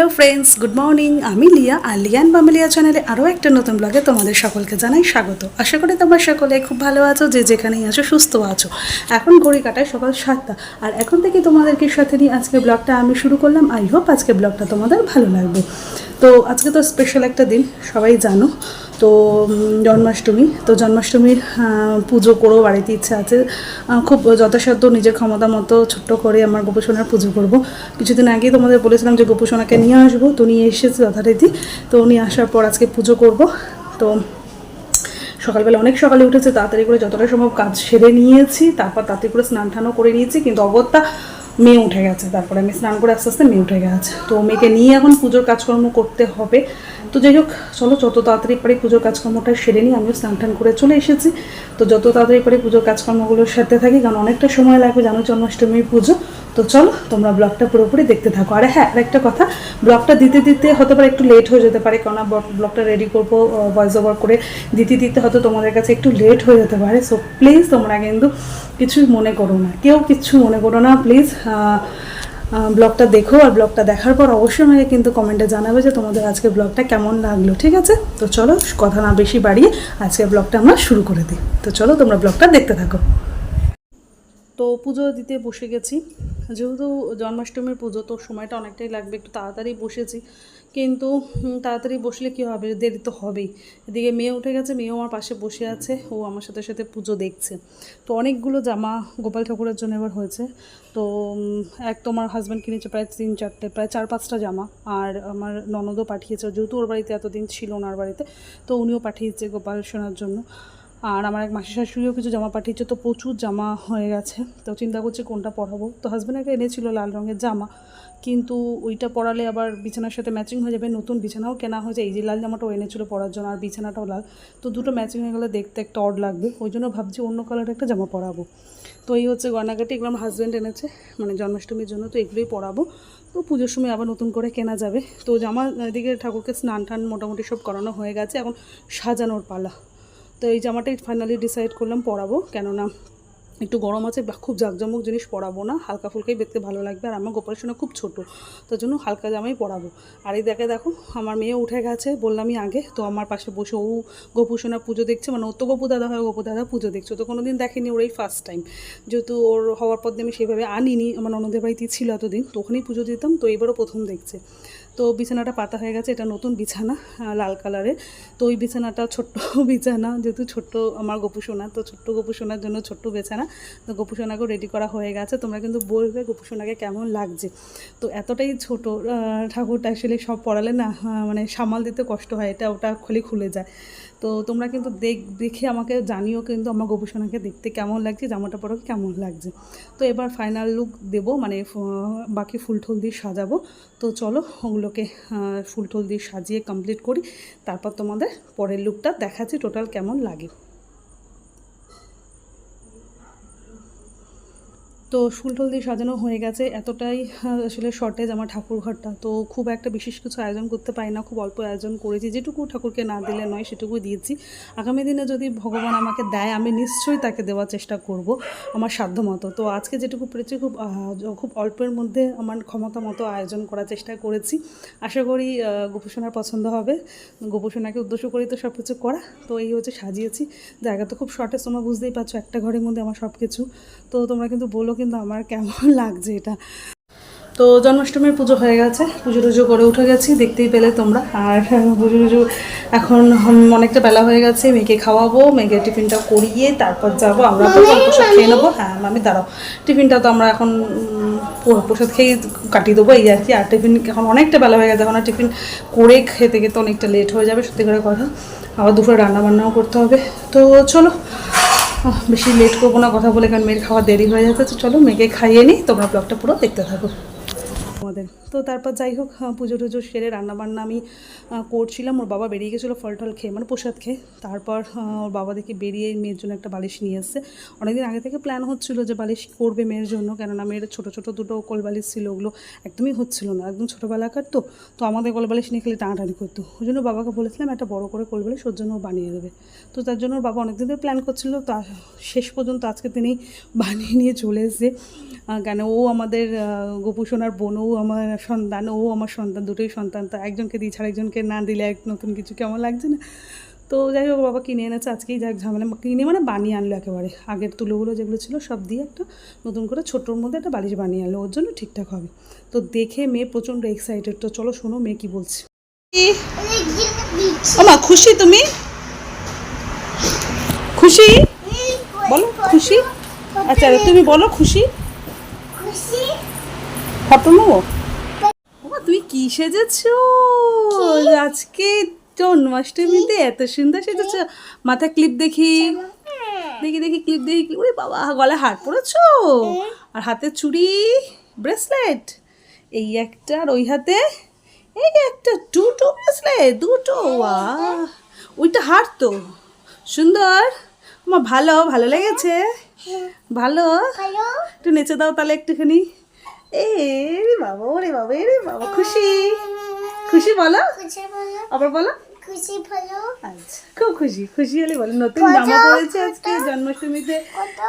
Hello friends good morning আমি লিয়া, আর লিয়ান বামেলিয়া চ্যানেলে আরও একটা নতুন ব্লগে তোমাদের সকলকে জানাই স্বাগত। আশা করি তোমার সকলে খুব ভালো আছো, যে যেখানেই আছো, সুস্থ আছো। এখন ঘড়ি কাটায় সকাল সাতটা। আর এখন থেকে তোমাদেরকে সাথে নিয়ে আজকে ব্লগটা আমি শুরু করলাম। আই হোপ আজকে ব্লগটা তোমাদের ভালো লাগবে। তো আজকে তো স্পেশাল একটা দিন, সবাই জানো। তো জন্মাষ্টমী। তো জন্মাষ্টমীর পুজো করেও বাড়িতে ইচ্ছা আছে। খুব যথাসাধ্য নিজের ক্ষমতা মতো ছোট্ট করে আমার গোপোষণার পুজো করব। কিছুদিন আগে তোমাদের বলেছিলাম যে গোপোষণাকে নিয়ে আসব, তো নিয়ে এসেছে যথারীতি। তো নিয়ে আসার পর আজকে পুজো করব। তো সকালবেলা অনেক সকালে উঠেছে, তাড়াতাড়ি করে যতটা সম্ভব কাজ সেরে নিয়েছি, তারপর তাড়াতাড়ি করে স্নান টানও করে নিয়েছি। কিন্তু অগত্যা মেয়ে উঠে গেছে, তারপরে আমি স্নান করে আস্তে আস্তে মেয়ে উঠে গেছে। তো মেয়েকে নিয়ে এখন পুজোর কাজকর্ম করতে হবে। তো যাই হোক, চলো যত তাড়াতাড়ি পারি পুজোর কাজকর্মটা সেরে নিই, আমিও স্নান টান করে চলে এসেছি। তো যত তাড়াতাড়ি পারি পুজোর কাজকর্মগুলোর সাথে থাকি, কারণ অনেকটা সময় লাগবে, জানো জন্মাষ্টমীর পুজো। তো চলো, তোমরা ব্লগটা পুরোপুরি দেখতে থাকো। আর হ্যাঁ আরেকটা কথা, ব্লগটা দিতে দিতে হতে পারে একটু লেট হয়ে যেতে পারে, কেননা ব্লগটা রেডি করব ভয়েস ওভার করে দিতে দিতে হয়তো তোমাদের কাছে একটু লেট হয়ে যেতে পারে। সো প্লিজ তোমরা কিন্তু কিছুই মনে করো না, কেউ কিচ্ছু মনে করো না প্লিজ ব্লগটা দেখো আর ব্লগটা দেখার পর অবশ্যই আমাকে কিন্তু কমেন্টে জানাবে যে তোমাদের আজকে ব্লগটা কেমন লাগল, ঠিক আছে? তো চলো, কথা না বেশি বাড়িয়ে আজকে ব্লগটা আমরা শুরু করে দিই। তো চলো, তোমরা ব্লগটা দেখতে থাকো। তো পুজো দিতে বসে গেছি। যেহেতু জন্মাষ্টমীর পুজো, তো সময়টা অনেকটাই লাগবে, একটু তাড়াতাড়ি বসেছি। কিন্তু তাড়াতাড়ি বসলে কী হবে? দেরি তো হবেই। এদিকে মেয়ে উঠে গেছে, মেয়েও আমার পাশে বসে আছে, ও আমার সাথে সাথে পুজো দেখছে। তো অনেকগুলো জামা গোপাল ঠাকুরের জন্য এবার হয়েছে। তো এক তো আমার হাজব্যান্ড কিনেছে প্রায় তিন চারটে, প্রায় চার পাঁচটা জামা, আর আমার ননদও পাঠিয়েছে। যেহেতু ওর বাড়িতে এতদিন ছিল ওনার বাড়িতে, তো উনিও পাঠিয়েছে গোপাল শোনার জন্য। আর আমার এক মাসি শাশুড়িও কিছু জামা পাঠিয়েছে, তো প্রচুর জামা হয়ে গেছে। তো চিন্তা করছি কোনটা পরাবো। তো হাজব্যান্ড একটা এনেছিল লাল রঙের জামা, কিন্তু ওইটা পরালে আবার বিছানার সাথে ম্যাচিং হয়ে যাবে, নতুন বিছানাও কেনা হয়েছে। এই যে লাল জামাটাও এনেছিল পরার জন্য, আর বিছানাটাও লাল। তো দুটো ম্যাচিং হয়ে গেলে দেখতে একটা অড লাগবে। ওই জন্য ভাবছি অন্য কালারের একটা জামা পরাবো। তো এই হচ্ছে গয়নাগাটি, এগুলো আমার হাজব্যান্ড এনেছে মানে জন্মাষ্টমীর জন্য, তো এগুলোই পরাবো। তো পুজোর সময় আবার নতুন করে কেনা যাবে। তো জামা এদিকে ঠাকুরকে স্নান টান মোটামুটি সব করানো হয়ে গেছে। এখন সাজানোর পালা। তো এই জামাটাই ফাইনালি ডিসাইড করলাম পরাবো। কেননা একটু গরম আছে খুব জাঁকজমক জিনিস পরাবো না। হালকা ফুলকাই দেখতে ভালো লাগবে। আর আমার গোপালসোনা খুব ছোটো, তার জন্য হালকা জামাই পরাবো। আর এই দেখে দেখো, আমার মেয়ে উঠে গেছে বললামই আগে। তো আমার পাশে বসে ও গোপুসোনা পুজো দেখছে মানে ও তো গোপু দাদা হয় গোপু দাদা পুজো দেখছে। তো কোনো দিন দেখেনি ওর এই ফার্স্ট টাইম যেহেতু ওর হওয়ার পর আমি সেইভাবে আনিনি, আমার ননদের বাড়িতেই ছিল এতদিন, তো ওখানেই পুজো দিতাম, তো এবারও প্রথম দেখছে। তো বিছানাটা পাতা হয়ে গেছে, এটা নতুন বিছানা লাল কালারের। তো ওই বিছানাটা ছোট্ট বিছানা, যেহেতু ছোট্ট আমার গোপুসোনা, তো ছোট্ট গোপুসোনার জন্য ছোট্ট বিছানা। তো গোপুসোনাকেও রেডি করা হয়ে গেছে, তোমরা কিন্তু বলবে গোপুসোনাকে কেমন লাগছে। তো এতটাই ছোট ঠাকুরটা আসলে সব পড়ালে না মানে সামাল দিতে কষ্ট হয়, এটা ওটা খুলে খুলে যায়। তো তোমরা কিন্তু দেখ, দেখে আমাকে জানিও কিন্তু আমার গোপুসোনাকে দেখতে কেমন লাগছে, জামাটা পরে কেমন লাগছে। তো এবার ফাইনাল লুক দেব মানে বাকি ফুল টুল দিয়ে সাজাবো। তো চলো ওগুলোকে ফুল টুল দিয়ে সাজিয়ে কমপ্লিট করি, তারপর তোমাদের পরের লুকটা দেখাচ্ছি টোটাল কেমন লাগে। তো ফুল টুল দিয়ে সাজানো হয়ে গেছে। এতটাই আসলে শর্টেজ আমার ঠাকুর ঘরটা তো খুব একটা বিশেষ কিছু আয়োজন করতে পারি না, খুব অল্প আয়োজন করেছি। যেটুকু ঠাকুরকে না দিলে নয় সেটুকু দিয়েছি। আগামী দিনে যদি ভগবান আমাকে দেয়, আমি নিশ্চয়ই তাকে দেওয়ার চেষ্টা করব আমার সাধ্য মতো তো আজকে যেটুকু পেরেছি, খুব খুব অল্পের মধ্যে আমার ক্ষমতা মতো আয়োজন করার চেষ্টা করেছি। আশা করি গোপুসোনার পছন্দ হবে। গোপুসোনাকে উদ্দেশ্য করেই তো সব কিছু করা। তো এই হচ্ছে সাজিয়েছি। জায়গা তো খুব শর্টেজ তোমরা বুঝতেই পারছ, একটা ঘরের মধ্যে আমার সব কিছু তো তোমরা কিন্তু বলো কিন্তু আমার কেমন লাগছে এটা। তো জন্মাষ্টমীর পুজো হয়ে গেছে পুজো টুজো করে উঠে গেছি দেখতেই পেলে তোমরা। আর পুজো টুজো এখন অনেকটা বেলা হয়ে গেছে মেয়েকে খাওয়াবো মেয়েকে টিফিনটা করিয়ে তারপর যাব। আমরা প্রসাদ খেয়ে নেব। হ্যাঁ আমি দাঁড়াও। টিফিনটা তো আমরা এখন প্রসাদ খেয়ে কাটিয়ে দেবো এই আর কি। আর টিফিন এখন অনেকটা বেলা হয়ে গেছে এখন আর টিফিন করে খেতে খেতে অনেকটা লেট হয়ে যাবে সত্যি করে কথা। আবার দুপুরে রান্না বান্নাও করতে হবে। তো চলো বেশি লেট করব না, কথা বলে কারণ মেয়ের খাওয়া দেরি হয়ে যাচ্ছে। তো চলো, মেয়েকে খাইয়ে নিই, তোমরা ব্লগটা পুরো দেখতে থাকো। আমাদের তো তারপর যাই হোক পুজো টুজো সেরে রান্নাবান্না আমি করছিলাম। ওর বাবা বেরিয়ে গেছিল ফল টল খেয়ে মানে প্রসাদ খেয়ে। তারপর ওর বাবা দেখি বেরিয়ে মেয়ের জন্য একটা বালিশ নিয়ে এসছে অনেকদিন আগে থেকে প্ল্যান হচ্ছিল যে বালিশ করবে মেয়ের জন্য, কেননা মেয়ের ছোটো ছোটো দুটো কোল বালিশ ছিল, ওগুলো একদমই হচ্ছিল না। একদম ছোটোবেলাকার তো। তো আমাদের কোল বালিশ নিয়ে খেলে টানাটানি করতো। ওই জন্য বাবাকে বলেছিলাম, একটা বড় করে কোল বালিশ ওর জন্য বানিয়ে দেবে। তো তার জন্য ওর বাবা অনেকদিন ধরে প্ল্যান করছিল। তা শেষ পর্যন্ত আজকে তিনি বানিয়ে নিয়ে চলে এসেছে। কেন ও আমাদের গোপু সোনার বোনও আমার সন্তান ও আমার সন্তান দুটোই সন্তান তো একজনকে দিই ছাড়া একজনকে না দিলে এক নতুন কিছু কেমন লাগছে না? তো যাই হোক বাবা কিনে এনেছে আজকেই যাক ঝামেলা কিনে মানে বানিয়ে আনলো একেবারে। আগের তুলোগুলো যেগুলো ছিল সব দিয়ে একটা নতুন করে ছোটোর মধ্যে একটা বালিশ বানিয়ে আনলো। ওর জন্য ঠিকঠাক হবে। তো দেখে মেয়ে প্রচণ্ড এক্সাইটেড তো চলো শোনো মেয়ে কি বলছে। মা খুশি তুমি? খুশি? বলো খুশি? আচ্ছা তুমি বলো খুশি? ফটো নেব তুমি কি সেজেছো? আজকে জন্মাষ্টমীতে এত সুন্দর সেজেছো। মাথা ক্লিপ দেখি। দেখি দেখি ক্লিপ দেখি। কি ওরে বাবা গলায় হার পরেছো? আর হাতে চুড়ি ব্রেসলেট। এই একটা আর ওই হাতে এই একটা দুটো ব্রেসলেট দুটো। বাহ ওইটা হার তো। সুন্দর। আমার ভালো ভালো লেগেছে। ভালো। একটু নেচে দাও তাহলে একটুখানি। এ রে বাবা ওরে বাবা রে বাবা খুশি। খুশি বলো? আবার বলো? খুশি আচ্ছা খুব খুশি খুশি হলে বলো। নতুন জামা পরেছে আজকে জন্মাষ্টমীতে।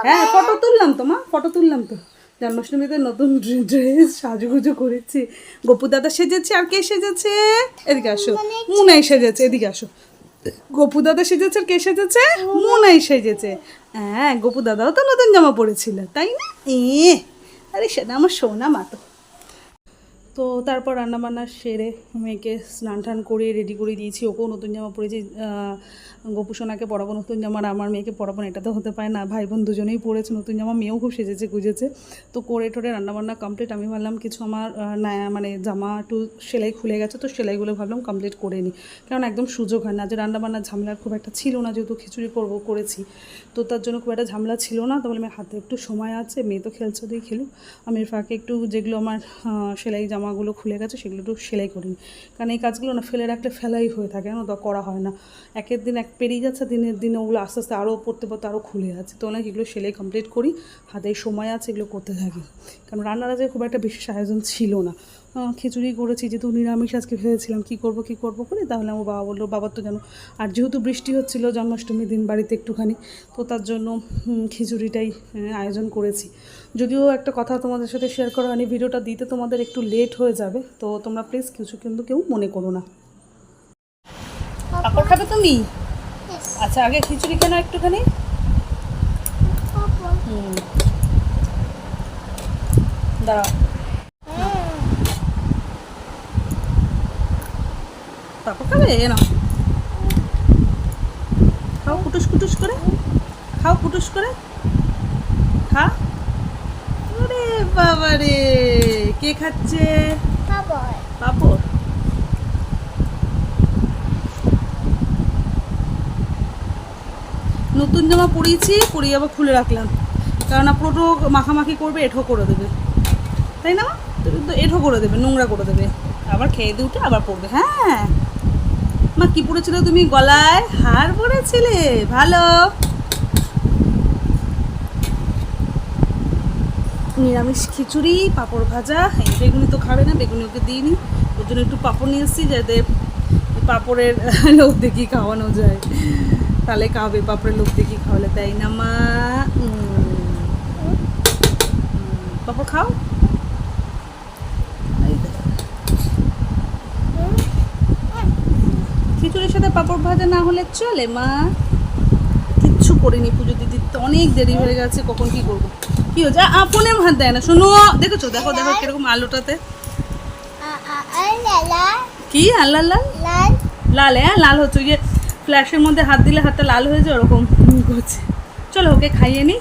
হ্যাঁ ফটো তুললাম তো মা ফটো তুললাম তো। জন্মাষ্টমীতে নতুন ড্রেস সাজুগুজু করেছি। গপু দাদা সেজেছে আর কে সেজেছে? এদিকে আসো। মুনাই সেজেছে এদিকে আসো। গপু দাদা সেজেছে আর কে সেজেছে? মুনাই সেজেছে। হ্যাঁ গপু দাদাও তো নতুন জামা পরেছিল তাই না? এ আরে সেটা আমার সোনা মা তো তারপর রান্নাবান্না সেরে মেয়েকে স্নান টান করে রেডি করে দিয়েছি। ওকেও নতুন জামা পরেছি আহ, গপু সোনাকে পরাবো নতুন জামা আর আমার মেয়েকে পরাবো না এটা তো হতে পারে না। ভাই বোন দুজনেই পরেছে নতুন জামা মেয়েও খুব সেজেছে গুজেছে। তো করে টোরে রান্নাবান্না কমপ্লিট আমি ভাবলাম কিছু আমার মানে জামা একটু সেলাই খুলে গেছে তো সেলাইগুলো ভাবলাম কমপ্লিট করে নিই কারণ একদম সুযোগ হয় না। যে রান্নাবান্নার ঝামেলার খুব একটা ছিল না যেহেতু খিচুড়ি করব করেছি। তো তার জন্য খুব একটা ঝামেলা ছিল না। তো বলে হাতে একটু সময় আছে মেয়ে তো খেলছে দিয়ে খেলুক। আমি ফাঁকে একটু যেগুলো আমার সেলাই জামাগুলো খুলে গেছে, সেগুলো একটু সেলাই করি। কারণ এই কাজগুলো না ফেলে রাখলে ফেলাই হয়ে থাকে না তো, করা হয় না। একের দিন এক পেরিয়ে যাচ্ছে, দিনের দিনে ওগুলো আস্তে আস্তে আরও পড়তে পড়তে আরও খুলে যাচ্ছে। তো অনেক এগুলো সেলাই কমপ্লিট করি, হাতে সময় আছে এগুলো করতে থাকি। কারণ রান্নার আজকে খুব একটা বিশেষ আয়োজন ছিল না। খিচুড়ি করেছি যেহেতু নিরামিষ আজকে ভেবেছিলাম কী করব কী করব করে তাহলে আমার বাবা বলল বাবার তো জানো আর যেহেতু বৃষ্টি হচ্ছিল জন্মাষ্টমীর দিন বাড়িতে একটুখানি তো তার জন্য খিচুড়িটাই আয়োজন করেছি। যদিও একটা কথা তোমাদের সাথে শেয়ার করা হয়নি ভিডিওটা দিতে তোমাদের একটু লেট হয়ে যাবে তো তোমরা প্লিজ কিছু কিন্তু কেউ মনে করো না। পাপড় খাবে তুমি? আচ্ছা আগে খিচুড়ি কেন একটুখানি। হুম। দাঁড়াও। পাপড় খাবে এ নাও। খাও কুটুস কুটুস করে। খাও কুটুস করে। খা। ওরে বাবা রে কে খাচ্ছে? পাপড়। নতুন জামা পরিয়েছি পরিয়ে আবার খুলে রাখলাম। কারণ পুরোটো মাখামাখি করবে এঠো করে দেবে। তাই না তুমি তো এঠো করে দেবে নোংরা করে দেবে। আবার খেয়ে দিয়ে উঠে আবার পড়বে হ্যাঁ। মা, কি পড়েছিল তুমি? গলায় হার পড়েছিলে? ভালো। নিরামিষ খিচুড়ি, পাঁপড় ভাজা। বেগুনি তো খাবে না, বেগুনি ওকে দিইনি। ওর জন্য একটু পাঁপড় নিয়ে এসেছি, যাতে পাঁপড়ের লোক দেখি খাওয়ানো যায়। তাহলে খাবে, পাঁপড়ের লোক দেখি খাওয়ালে। তাই না মা? পাঁপড় খাও এই দেখো। খিচুড়ির সাথে পাঁপড় ভাজা না হলে চলে মা। কিচ্ছু করিনি পুজো দিদি অনেক দেরি হয়ে গেছে কখন কি করব? কি হচ্ছে আ, ফোনে ভাত দেয় না শোনো দেখেছ? দেখো দেখো কীরকম আলুটাতে। কি লাল লাল? লাল হ্যাঁ লাল হচ্ছে ওই যে ফ্ল্যাশের মধ্যে হাত দিলে হাতটা লাল হয়ে যায় ওরকম করছে চলো ওকে খাইয়ে নি।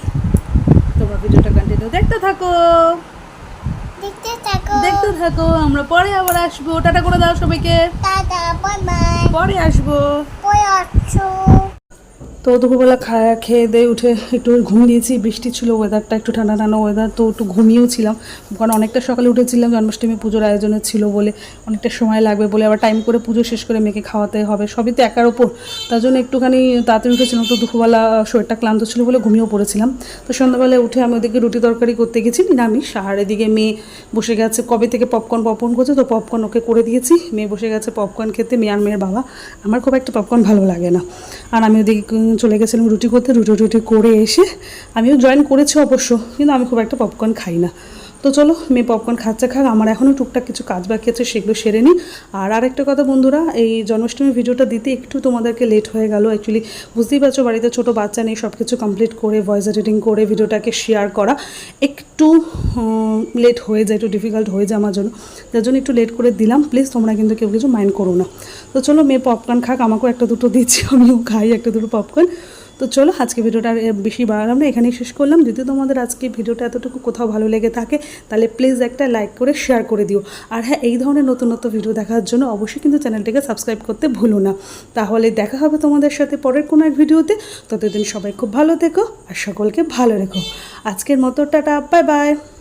তোমরা ভিডিওটা কন্টিনিউ দেখতে থাকো। দেখতে থাকো। দেখতে থাকো আমরা পরে আবার আসব। টাটা করে দাও সবাইকে। Tata bye bye. পরে আসব। পরে আসছো। তো দুপুরবেলা খাওয়া খেয়ে দিয়ে উঠে একটু ঘুম দিয়েছি, বৃষ্টি ছিল ওয়েদারটা একটু ঠান্ডা ঠান্ডা ওয়েদার তো একটু ঘুমিয়েও ছিলাম। কারণ অনেকটা সকালে উঠেছিলাম, জন্মাষ্টমী পুজোর আয়োজনে ছিল বলে অনেকটা সময় লাগবে বলে, আবার টাইম করে পুজো শেষ করে মেয়েকে খাওয়াতে হবে, সবই তো একার ওপর। তার জন্য একটুখানি তাড়াতাড়ি উঠেছিলাম, তো দুপুরবেলা শরীরটা ক্লান্ত ছিল বলে ঘুমিয়েও পড়েছিলাম। তো সন্ধ্যাবেলায় উঠে আমি ওদেরকে রুটি তরকারি করতে গেছি, নিরামিষ। আর এদিকে মেয়ে বসে গেছে, কবে থেকে পপকর্ন পপকর্ন করছে, তো পপকর্ন ওকে করে দিয়েছি। মেয়ে বসে গেছে পপকর্ন খেতে, মেয়ে আর মেয়ের বাবা। আমার খুব একটা পপকর্ন ভালো লাগে না। আর আমি ওদিকে চলে গেছিলাম রুটি করতে রুটি টুটি করে এসে আমিও জয়েন করেছি অবশ্য, কিন্তু আমি খুব একটা পপকর্ন খাই না। তো চলো, মেয়ে পপকর্ন খাচ্ছে খাক, আমার এখনও টুকটাক কিছু কাজ বাকি আছে, সেগুলো সেরে নিই আর আরেকটা কথা বন্ধুরা, এই জন্মাষ্টমী ভিডিওটা দিতে একটু তোমাদেরকে লেট হয়ে গেল। অ্যাকচুয়ালি বুঝতেই পারছ, বাড়িতে ছোটো বাচ্চা নেই সব কিছু কমপ্লিট করে ভয়েস এডিটিং করে, ভিডিওটাকে শেয়ার করা। একটু লেট হয়ে যায়, একটু ডিফিকাল্ট হয়ে যায় আমার জন্য। যার জন্য একটু লেট করে দিলাম। প্লিজ তোমরা কিন্তু কেউ কিছু মাইন্ড করো না। তো চলো, মেয়ে পপকর্ন খাক, আমাকেও একটা দুটো দিচ্ছি, আমিও খাই একটা দুটো পপকর্ন তো চলো আজকে ভিডিওটা আর বেশি বাড়ালাম না, এখানেই শেষ করলাম। যদি তোমাদের আজকে ভিডিওটা এতটুকু কোথাও ভালো লেগে থাকে, তাহলে প্লিজ একটা লাইক করে শেয়ার করে দিও। আর হ্যাঁ এই ধরনের নতুন নতুন ভিডিও দেখার জন্য অবশ্যই কিন্তু চ্যানেলটিকে সাবস্ক্রাইব করতে ভুলো না। তাহলে দেখা হবে তোমাদের সাথে পরের কোনো এক ভিডিওতে। ততদিন সবাই খুব ভালো থেকো আর সকলকে ভালো রেখো। আজকের মতো, টাটা বাই বাই